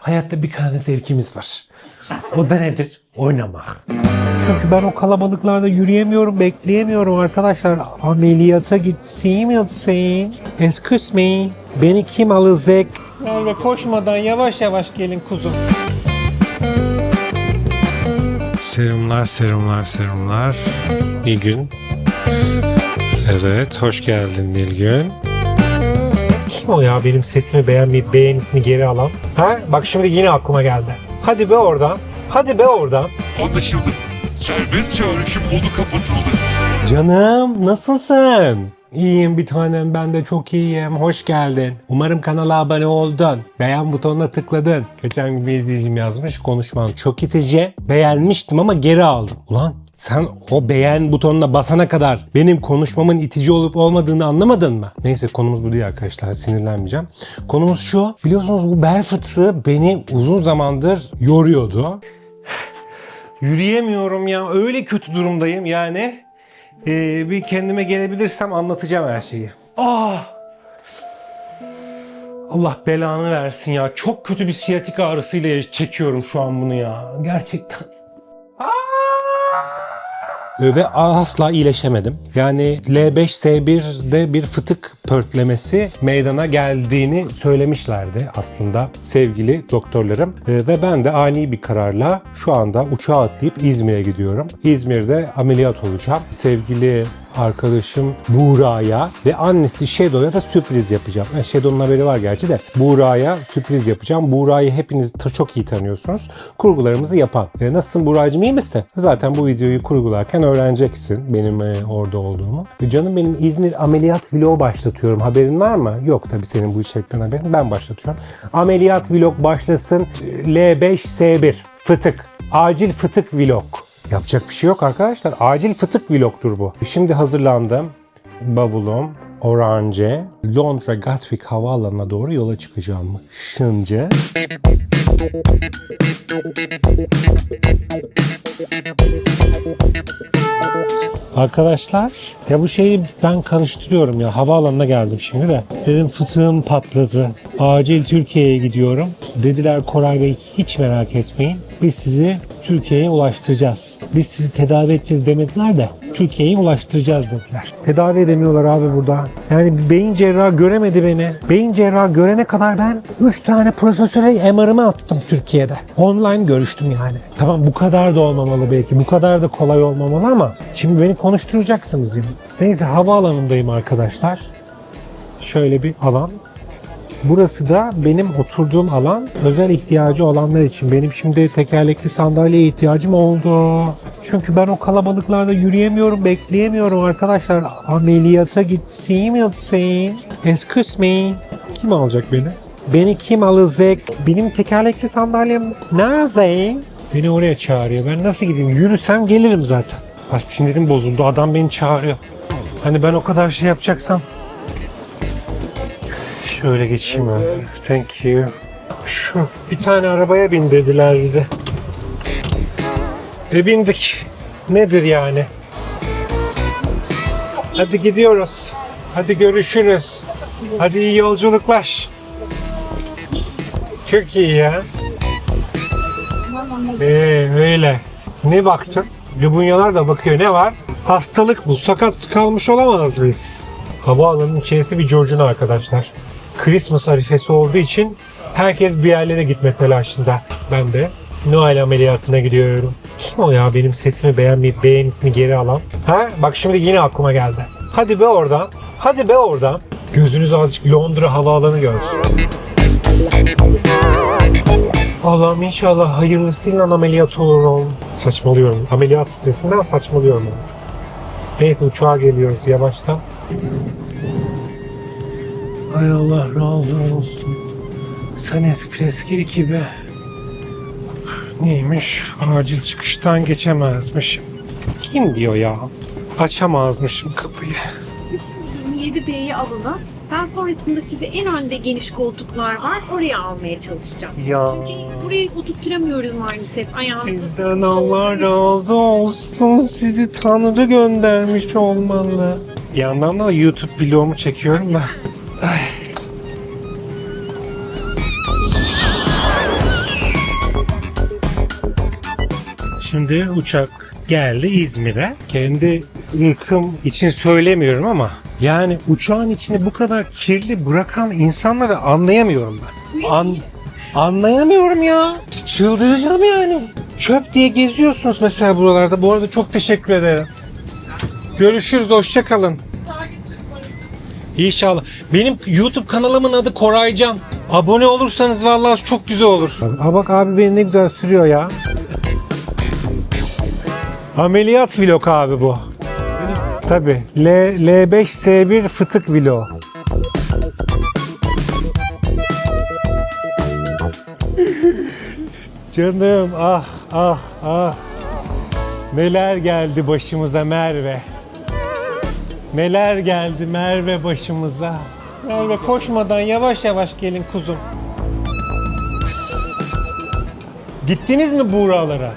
Hayatta bir tane zevkimiz var. O da nedir? Oynamak. Çünkü ben o kalabalıklarda yürüyemiyorum, bekleyemiyorum arkadaşlar. Ameliyata gitsin misin? Excuse me. Beni kim alacak? Merve koşmadan yavaş yavaş gelin kuzum. Serumlar, serumlar, serumlar. Nilgün. Evet, hoş geldin Nilgün. O ya benim sesimi beğenmeyip beğenisini geri alan? Ha? Bak şimdi yine aklıma geldi. Hadi be oradan. Hadi be oradan. Anlaşıldı. Serbest çağrışım modu kapatıldı. Canım nasılsın? İyiyim bir tanem ben de çok iyiyim. Hoş geldin. Umarım kanala abone oldun. Beğen butonuna tıkladın. Geçen gün bir izleyicim yazmış konuşman çok itici. Beğenmiştim ama geri aldım. Ulan sen o beğen butonuna basana kadar benim konuşmamın itici olup olmadığını anlamadın mı? Neyse konumuz bu değil arkadaşlar sinirlenmeyeceğim. Konumuz şu biliyorsunuz bu bel fıtığı beni uzun zamandır yoruyordu. Yürüyemiyorum ya öyle kötü durumdayım yani. Ee, bir kendime gelebilirsem anlatacağım her şeyi. Ah! Allah belanı versin ya. Çok kötü bir siyatik ağrısıyla çekiyorum şu an bunu ya. Gerçekten. Ve asla iyileşemedim. Yani L5S1'de bir fıtık pörtlemesi meydana geldiğini söylemişlerdi aslında sevgili doktorlarım. Ee, Ve ben de ani bir kararla şu anda uçağa atlayıp İzmir'e gidiyorum. İzmir'de ameliyat olacağım. Sevgili arkadaşım Buğra'ya ve annesi Shadow'ya da sürpriz yapacağım. Yani Shadow'un haberi var gerçi de. Buğra'ya sürpriz yapacağım. Buğra'yı hepiniz çok iyi tanıyorsunuz. Kurgularımızı yapan. E, nasılsın Buğra'cığım iyi misin? Zaten bu videoyu kurgularken öğreneceksin benim e, orada olduğumu. E, canım benim İzmir ameliyat vlogu başlatıyorum. Haberin var mı? Yok tabii senin bu içerikten haberin. Ben başlatıyorum. Ameliyat vlog başlasın. E, L5S1 fıtık. Acil fıtık vlog. Yapacak bir şey yok arkadaşlar. Acil fıtık vlogtur bu. Şimdi hazırlandım. Bavulum, Orange, Londra Gatwick havaalanına doğru yola çıkacağım. Şınca. Arkadaşlar ya bu şeyi ben karıştırıyorum ya havaalanına geldim şimdi de. Dedim fıtığım patladı. Acil Türkiye'ye gidiyorum. Dediler Koray Bey hiç merak etmeyin. Biz sizi Türkiye'ye ulaştıracağız. Biz sizi tedavi edeceğiz demediler de Türkiye'ye ulaştıracağız dediler. Tedavi edemiyorlar abi burada. Yani bir beyin cerrahı göremedi beni. Beyin cerrahı görene kadar ben 3 tane profesöre MR'ımı attım Türkiye'de. Online görüştüm yani. Tamam bu kadar da olmamalı belki. Bu kadar da kolay olmamalı ama şimdi beni konuşturacaksınız yine. Neyse havaalanındayım arkadaşlar. Şöyle bir alan. Burası da benim oturduğum alan özel ihtiyacı olanlar için. Benim şimdi tekerlekli sandalyeye ihtiyacım oldu. Çünkü ben o kalabalıklarda yürüyemiyorum, bekleyemiyorum arkadaşlar. Ameliyata gitsin misin? Excuse me. Kim alacak beni? Beni kim alacak? Benim tekerlekli sandalyem nerede? Beni oraya çağırıyor. Ben nasıl gideyim? Yürüsem gelirim zaten. Ay sinirim bozuldu. Adam beni çağırıyor. Hani ben o kadar şey yapacaksam Şöyle geçeyim abi. Thank you. Şu bir tane arabaya bin dediler bize. E bindik. Nedir yani? Hadi gidiyoruz. Hadi görüşürüz. Hadi iyi yolculuklar. Çok iyi ya. Ee öyle. Ne baktın? Lubunyalar da bakıyor. Ne var? Hastalık bu. Sakat kalmış olamaz biz. Havaalanının içerisi bir curcuna arkadaşlar. Christmas arifesi olduğu için herkes bir yerlere gitme telaşında. Ben de Noel ameliyatına gidiyorum. Kim o ya benim sesimi beğenmeyip beğenisini geri alan? Ha? Bak şimdi yine aklıma geldi. Hadi be oradan. Hadi be oradan. Gözünüz azıcık Londra havaalanı görsün. Allah'ım inşallah hayırlısıyla ameliyat olurum. Saçmalıyorum. Ameliyat stresinden saçmalıyorum artık. Neyse uçağa geliyoruz yavaştan. Ay Allah razı olsun. Sen Espresso ekibi. Neymiş? Acil çıkıştan geçemezmişim. Kim diyor ya? Açamazmışım kapıyı. 27B'yi alın. Ben sonrasında size en önde geniş koltuklar var. Oraya almaya çalışacağım. Ya Çünkü burayı oturtturamıyoruz maalesef. Ayağınızı sizden Allah razı olsun. Sizi Tanrı göndermiş olmalı. Bir yandan da YouTube vlogumu çekiyorum da. Ay. Şimdi uçak geldi İzmir'e. Kendi ırkım için söylemiyorum ama yani uçağın içini bu kadar kirli bırakan insanları anlayamıyorum ben. An anlayamıyorum ya. Çıldıracağım yani. Çöp diye geziyorsunuz mesela buralarda. Bu arada çok teşekkür ederim. Görüşürüz, hoşçakalın. İnşallah. Benim YouTube kanalımın adı Koraycan. Abone olursanız vallahi çok güzel olur. Aa bak abi beni ne güzel sürüyor ya. Ameliyat vlog abi bu. Tabi. L, L5S1 fıtık vlog. Canım ah ah ah. Neler geldi başımıza Merve. Neler geldi Merve başımıza. Merve koşmadan yavaş yavaş gelin kuzum. Gittiniz mi Buğralara?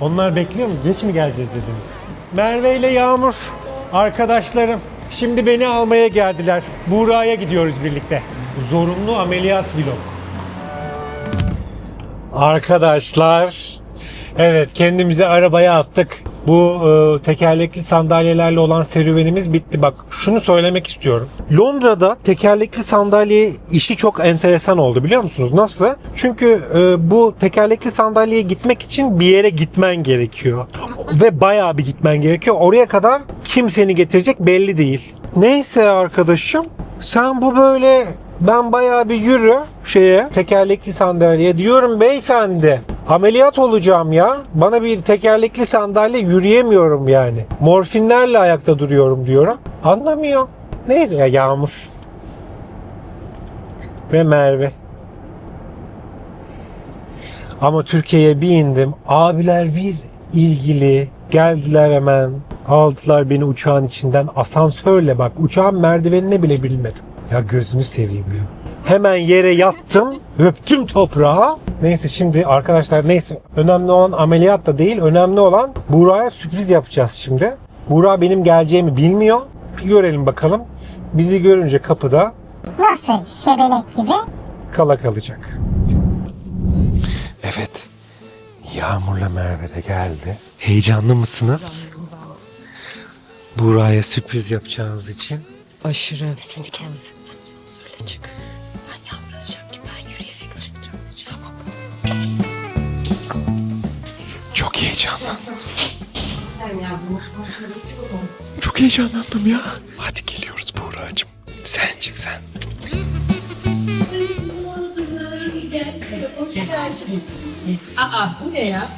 Onlar bekliyor mu? Geç mi geleceğiz dediniz? Merve ile Yağmur arkadaşlarım. Şimdi beni almaya geldiler. Buğra'ya gidiyoruz birlikte. Zorunlu ameliyat vlog. Arkadaşlar, evet kendimizi arabaya attık. Bu e, tekerlekli sandalyelerle olan serüvenimiz bitti. Bak şunu söylemek istiyorum. Londra'da tekerlekli sandalye işi çok enteresan oldu biliyor musunuz? Nasıl? Çünkü e, bu tekerlekli sandalyeye gitmek için bir yere gitmen gerekiyor. Ve bayağı bir gitmen gerekiyor. Oraya kadar kim seni getirecek belli değil. Neyse arkadaşım sen bu böyle ben bayağı bir yürü şeye tekerlekli sandalyeye diyorum beyefendi ameliyat olacağım ya. Bana bir tekerlekli sandalye yürüyemiyorum yani. Morfinlerle ayakta duruyorum diyorum. Anlamıyor. Neyse ya Yağmur. Ve Merve. Ama Türkiye'ye bir indim. Abiler bir ilgili geldiler hemen. Aldılar beni uçağın içinden asansörle bak uçağın merdivenine bile bilmedim. Ya gözünü seveyim ya. Hemen yere yattım, öptüm toprağa. Neyse şimdi arkadaşlar neyse önemli olan ameliyat da değil. Önemli olan Buğra'ya sürpriz yapacağız şimdi. Buğra benim geleceğimi bilmiyor. Bir görelim bakalım. Bizi görünce kapıda Nasıl şebelek gibi? kala kalacak. Evet. Yağmur'la Merve de geldi. Heyecanlı mısınız? Buğra'ya sürpriz yapacağınız için. Aşırı. Sesini kes. Heyecanlandım. Çok heyecanlandım ya. Hadi geliyoruz Buğra'cığım. Sen çık sen. Aa bu ne ya?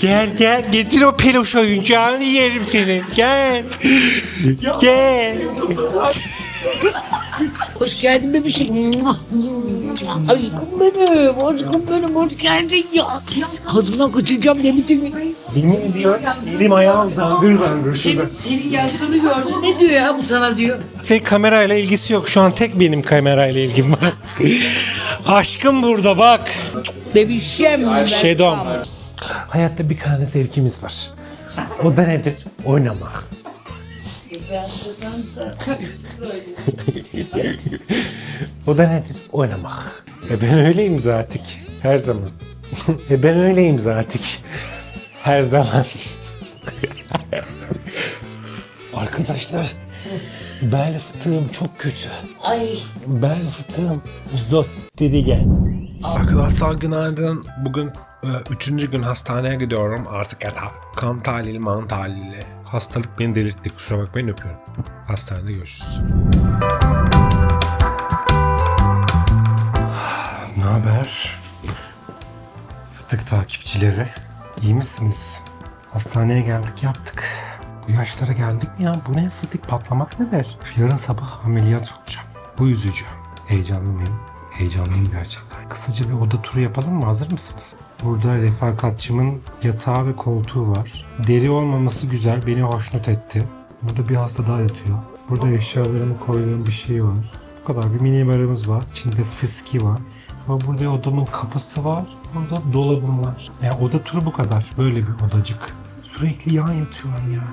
Gel gel getir o peluş oyuncağını yerim seni. Gel. Gel. Hoş geldin bebişim. Aşkım benim, aşkım benim hoş geldin ya. Ağzımdan kaçıracağım ne biçim. Yemin ediyorum elim ayağım zangır zangır şurada. Senin yaşlığını gördüm. Ne diyor ya bu sana diyor. Tek kamerayla ilgisi yok. Şu an tek benim kamerayla ilgim var. Aşkım burada bak. Bebişim. Şedom. Hayatta bir tane zevkimiz var. O da nedir? Oynamak. o da nedir? Oynamak. E ben öyleyim zaten. Her zaman. e ben öyleyim zaten. Her zaman. Arkadaşlar bel fıtığım çok kötü. Ay. Bel fıtığım zot dedi gel. Arkadaşlar günaydın. Bugün e, üçüncü gün hastaneye gidiyorum. Artık ya da kan tahlili, man tahlili. Hastalık beni delirtti. Kusura bakmayın öpüyorum. Hastanede görüşürüz. ne haber? Fıtık takipçileri. İyi misiniz? Hastaneye geldik yattık. Bu yaşlara geldik mi ya? Bu ne fıtık patlamak ne der? Yarın sabah ameliyat olacağım. Bu üzücü. Heyecanlı mıyım? Heyecanlıyım gerçekten. Kısaca bir oda turu yapalım mı? Hazır mısınız? Burada refakatçımın yatağı ve koltuğu var. Deri olmaması güzel. Beni hoşnut etti. Burada bir hasta daha yatıyor. Burada eşyalarımı koyduğum bir şey var. Bu kadar. Bir mini barımız var. İçinde fıski var. Ama burada odamın kapısı var. Burada dolabım var. Yani oda turu bu kadar. Böyle bir odacık. Sürekli yan yatıyorum ya.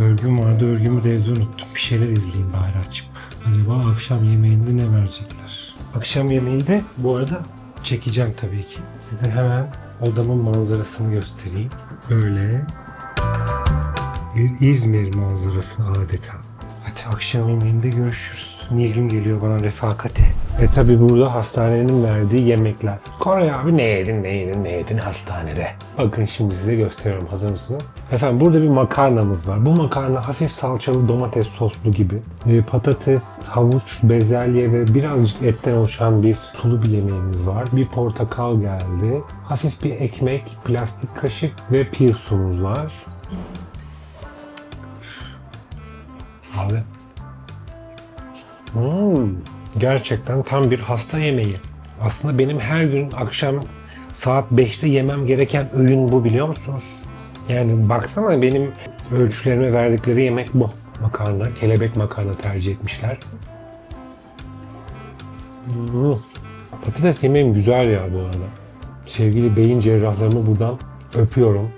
Örgüm vardı. Örgümü de evde unuttum. Bir şeyler izleyeyim bari açıp. Acaba akşam yemeğinde ne verecekler? Akşam yemeğinde bu arada çekeceğim tabii ki. Size hemen odamın manzarasını göstereyim. Böyle bir İzmir manzarası adeta. Hadi akşam yemeğinde görüşürüz. Nilgün geliyor bana refakati. Ve tabii burada hastanenin verdiği yemekler. Koray abi ne yedin ne yedin ne yedin hastanede. Bakın şimdi size gösteriyorum. Hazır mısınız? Efendim burada bir makarnamız var. Bu makarna hafif salçalı domates soslu gibi. Ee, patates, havuç, bezelye ve birazcık etten oluşan bir sulu bir yemeğimiz var. Bir portakal geldi. Hafif bir ekmek, plastik kaşık ve pirsumuz var. Abi. Hmm, gerçekten tam bir hasta yemeği. Aslında benim her gün akşam saat 5'te yemem gereken öğün bu biliyor musunuz? Yani baksana benim ölçülerime verdikleri yemek bu. Makarna, kelebek makarna tercih etmişler. Hmm. Patates yemeğim güzel ya bu arada. Sevgili beyin cerrahlarımı buradan öpüyorum.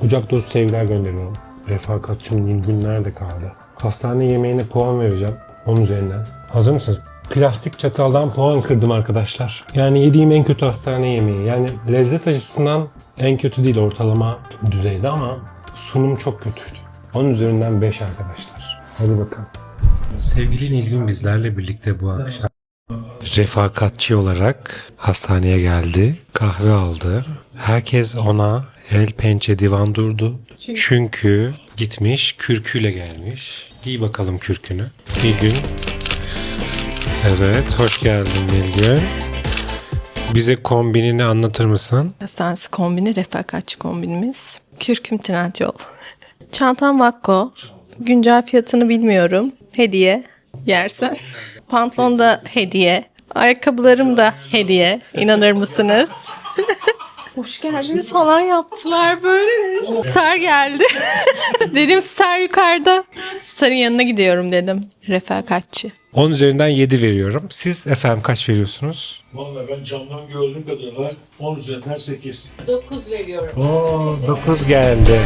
Kucak dolusu sevgiler gönderiyorum. Refakatçım Nilgün nerede kaldı? Hastane yemeğine puan vereceğim. 10 üzerinden. Hazır mısınız? Plastik çataldan puan kırdım arkadaşlar. Yani yediğim en kötü hastane yemeği. Yani lezzet açısından en kötü değil ortalama düzeyde ama sunum çok kötüydü. 10 üzerinden 5 arkadaşlar. Hadi bakalım. Sevgili Nilgün bizlerle birlikte bu akşam refakatçi olarak hastaneye geldi. Kahve aldı. Herkes ona el pençe divan durdu. Çünkü gitmiş kürküyle gelmiş. Giy bakalım kürkünü. Nilgün. Evet, hoş geldin Nilgün. Bize kombinini anlatır mısın? Hastanesi kombini refakatçi kombinimiz. Kürküm Trendyol. Çantam Vakko. Güncel fiyatını bilmiyorum. Hediye. Yersen. Pantolon da hediye. Ayakkabılarım da hediye. İnanır mısınız? Hoş geldiniz falan yaptılar böyle. Star geldi. dedim Star yukarıda. Star'ın yanına gidiyorum dedim. Refakatçi. 10 üzerinden 7 veriyorum. Siz efendim kaç veriyorsunuz? Vallahi ben camdan gördüğüm kadarıyla 10 üzerinden 8. Oo, 9 geldi.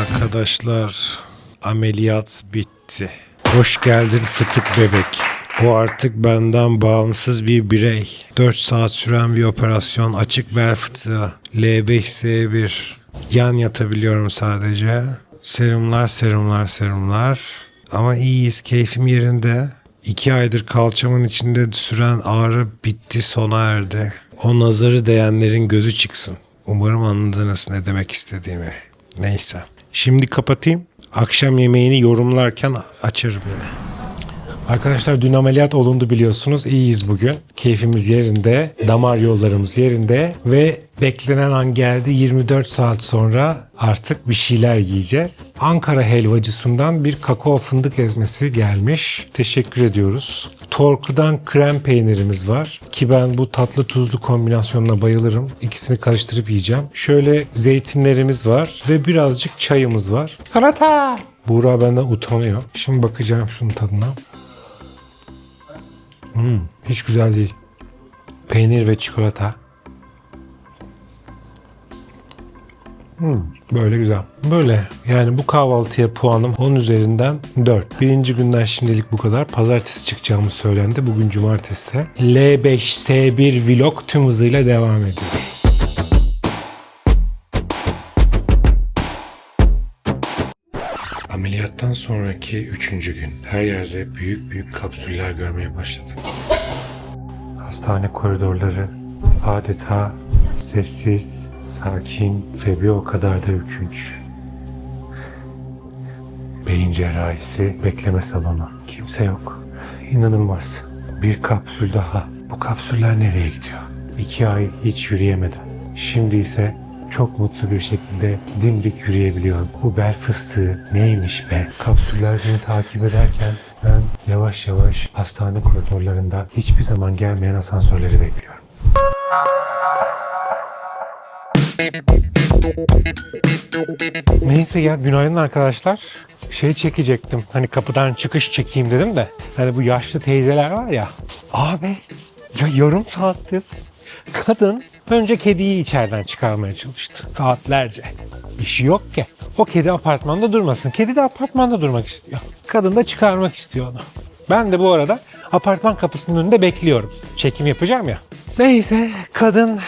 Arkadaşlar ameliyat bitti. Hoş geldin fıtık bebek. O artık benden bağımsız bir birey. 4 saat süren bir operasyon açık bel fıtığı. L5S1. Yan yatabiliyorum sadece. Serumlar serumlar serumlar. Ama iyiyiz keyfim yerinde. İki aydır kalçamın içinde süren ağrı bitti sona erdi. O nazarı değenlerin gözü çıksın. Umarım anladınız ne demek istediğimi. Neyse. Şimdi kapatayım. Akşam yemeğini yorumlarken açarım yine. Arkadaşlar dün ameliyat olundu biliyorsunuz. İyiyiz bugün. Keyfimiz yerinde, damar yollarımız yerinde ve beklenen an geldi. 24 saat sonra artık bir şeyler yiyeceğiz. Ankara helvacısından bir kakao fındık ezmesi gelmiş. Teşekkür ediyoruz. Torku'dan krem peynirimiz var. Ki ben bu tatlı tuzlu kombinasyonuna bayılırım. İkisini karıştırıp yiyeceğim. Şöyle zeytinlerimiz var ve birazcık çayımız var. Çikolata! Buğra benden utanıyor. Şimdi bakacağım şunun tadına. Hmm, hiç güzel değil. Peynir ve çikolata. Hmm, böyle güzel. Böyle yani bu kahvaltıya puanım 10 üzerinden 4. Birinci günden şimdilik bu kadar. Pazartesi çıkacağımız söylendi. Bugün cumartesi. L5S1 vlog tüm hızıyla devam ediyor. Ameliyattan sonraki üçüncü gün. Her yerde büyük büyük kapsüller görmeye başladım. Hastane koridorları adeta sessiz, sakin ve bir o kadar da ürkünç. Beyin cerrahisi bekleme salonu. Kimse yok. İnanılmaz. Bir kapsül daha. Bu kapsüller nereye gidiyor? İki ay hiç yürüyemedim. Şimdi ise çok mutlu bir şekilde dimdik yürüyebiliyorum. Bu bel fıstığı neymiş be? Kapsüller beni takip ederken ben yavaş yavaş hastane koridorlarında hiçbir zaman gelmeyen asansörleri bekliyorum. Neyse ya günaydın arkadaşlar. Şey çekecektim. Hani kapıdan çıkış çekeyim dedim de. Hani bu yaşlı teyzeler var ya. Abi ya yarım saattir kadın önce kediyi içeriden çıkarmaya çalıştı. Saatlerce. İşi yok ki. O kedi apartmanda durmasın. Kedi de apartmanda durmak istiyor. Kadın da çıkarmak istiyor onu. Ben de bu arada apartman kapısının önünde bekliyorum. Çekim yapacağım ya. Neyse kadın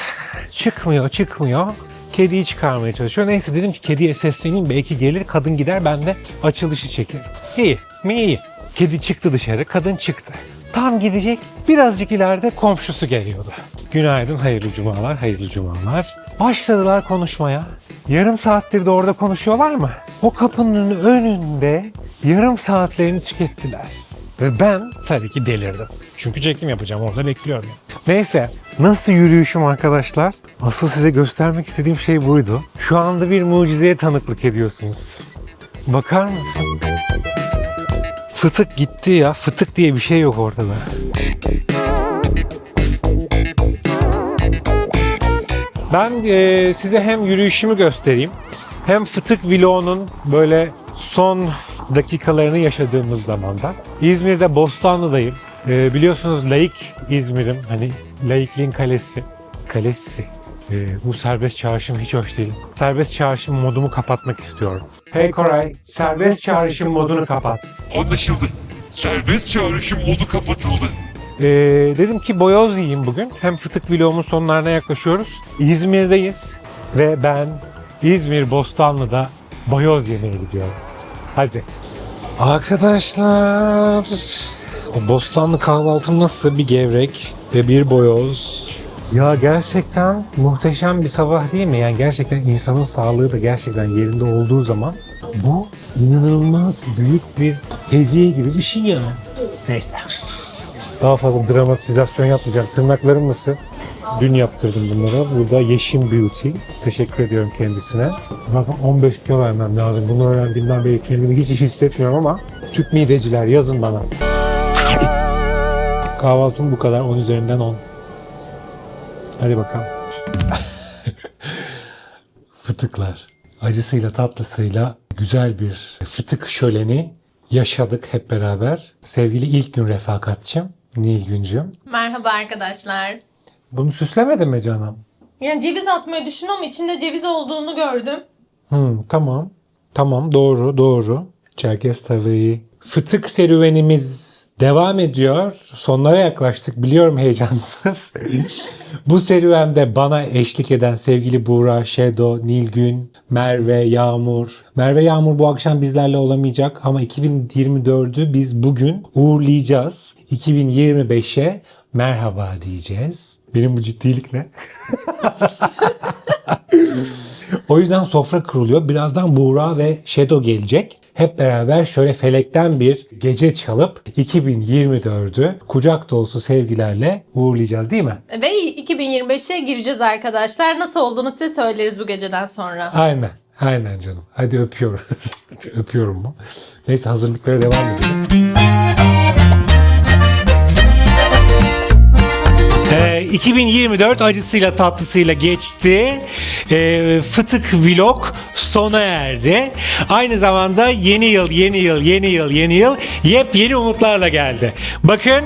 çıkmıyor çıkmıyor. Kediyi çıkarmaya çalışıyor. Neyse dedim ki kediye sesleneyim belki gelir kadın gider ben de açılışı çekerim. İyi mi iyi. Kedi çıktı dışarı kadın çıktı. Tam gidecek birazcık ileride komşusu geliyordu. Günaydın hayırlı cumalar hayırlı cumalar. Başladılar konuşmaya. Yarım saattir de orada konuşuyorlar mı? O kapının önünde yarım saatlerini tükettiler. Ve ben tabii ki delirdim. Çünkü çekim yapacağım orada bekliyorum. Neyse nasıl yürüyüşüm arkadaşlar? Asıl size göstermek istediğim şey buydu. Şu anda bir mucizeye tanıklık ediyorsunuz. Bakar mısın? Fıtık gitti ya. Fıtık diye bir şey yok ortada. Ben e, size hem yürüyüşümü göstereyim hem fıtık vlogunun böyle son dakikalarını yaşadığımız zamanda. İzmir'de Bostanlı'dayım. E, biliyorsunuz laik İzmir'im. Hani laikliğin kalesi. Kalesi. E, bu serbest çağrışım hiç hoş değil. Serbest çağrışım modumu kapatmak istiyorum. Hey Koray, serbest çağrışım modunu kapat. Anlaşıldı. Serbest çağrışım modu kapatıldı. Ee, dedim ki boyoz yiyeyim bugün. Hem fıtık vlogumun sonlarına yaklaşıyoruz. İzmir'deyiz ve ben İzmir Bostanlı'da boyoz yemeye gidiyorum. Hadi. Arkadaşlar o Bostanlı kahvaltım nasıl? Bir gevrek ve bir boyoz. Ya gerçekten muhteşem bir sabah değil mi? Yani gerçekten insanın sağlığı da gerçekten yerinde olduğu zaman bu inanılmaz büyük bir hediye gibi bir şey yani. Neyse. Daha fazla dramatizasyon yapmayacağım. Tırnaklarım nasıl? Dün yaptırdım bunları. Burada Yeşim Beauty. Teşekkür ediyorum kendisine. Zaten 15 kilo vermem lazım. Bunu öğrendiğimden beri kendimi hiç iş hissetmiyorum ama Türk mideciler yazın bana. Kahvaltım bu kadar. 10 üzerinden 10. Hadi bakalım. Fıtıklar. Acısıyla tatlısıyla güzel bir fıtık şöleni yaşadık hep beraber. Sevgili ilk gün refakatçim Nilgüncüm. Merhaba arkadaşlar. Bunu süslemedin mi canım? Yani ceviz atmayı düşünüyorum. İçinde ceviz olduğunu gördüm. Hmm, tamam. Tamam doğru doğru. Çerkez tavuğu. Fıtık serüvenimiz devam ediyor. Sonlara yaklaştık. Biliyorum heyecansız. Bu serüvende bana eşlik eden sevgili Buğra, Şedo, Nilgün, Merve, Yağmur. Merve Yağmur bu akşam bizlerle olamayacak ama 2024'ü biz bugün uğurlayacağız. 2025'e merhaba diyeceğiz. Benim bu ciddilik ne? O yüzden sofra kuruluyor. Birazdan Buğra ve Shadow gelecek. Hep beraber şöyle felekten bir gece çalıp 2024'ü kucak dolusu sevgilerle uğurlayacağız değil mi? Ve 2025'e gireceğiz arkadaşlar. Nasıl olduğunu size söyleriz bu geceden sonra. Aynen. Aynen canım. Hadi öpüyoruz. Öpüyorum mu? Neyse hazırlıklara devam edelim. Ee, 2024 acısıyla tatlısıyla geçti. Ee, fıtık vlog sona erdi. Aynı zamanda yeni yıl, yeni yıl, yeni yıl, yeni yıl yepyeni umutlarla geldi. Bakın.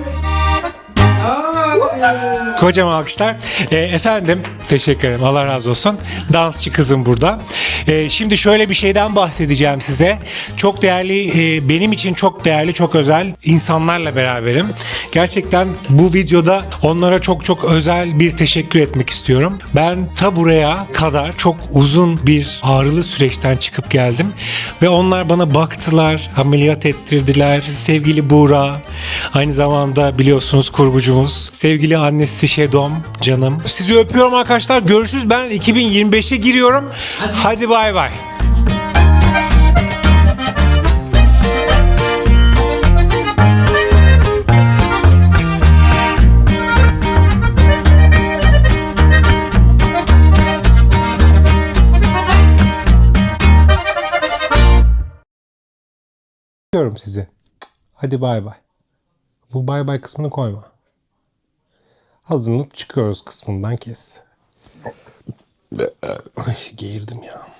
Kocaman alkışlar. Ee, efendim teşekkür ederim. Allah razı olsun. Dansçı kızım burada. Ee, şimdi şöyle bir şeyden bahsedeceğim size. Çok değerli, e, benim için çok değerli, çok özel insanlarla beraberim. Gerçekten bu videoda onlara çok çok özel bir teşekkür etmek istiyorum. Ben ta buraya kadar çok uzun bir ağrılı süreçten çıkıp geldim. Ve onlar bana baktılar, ameliyat ettirdiler. Sevgili Buğra, aynı zamanda biliyorsunuz kurgucumuz. Sevgili annesi Şedom, canım. Sizi öpüyorum arkadaşlar. Görüşürüz. Ben 2025'e giriyorum. Hadi bay bay. Öpüyorum sizi. Hadi bay bay. Bu bay bay kısmını koyma. Hazırlanıp çıkıyoruz kısmından kes. Geğirdim ya.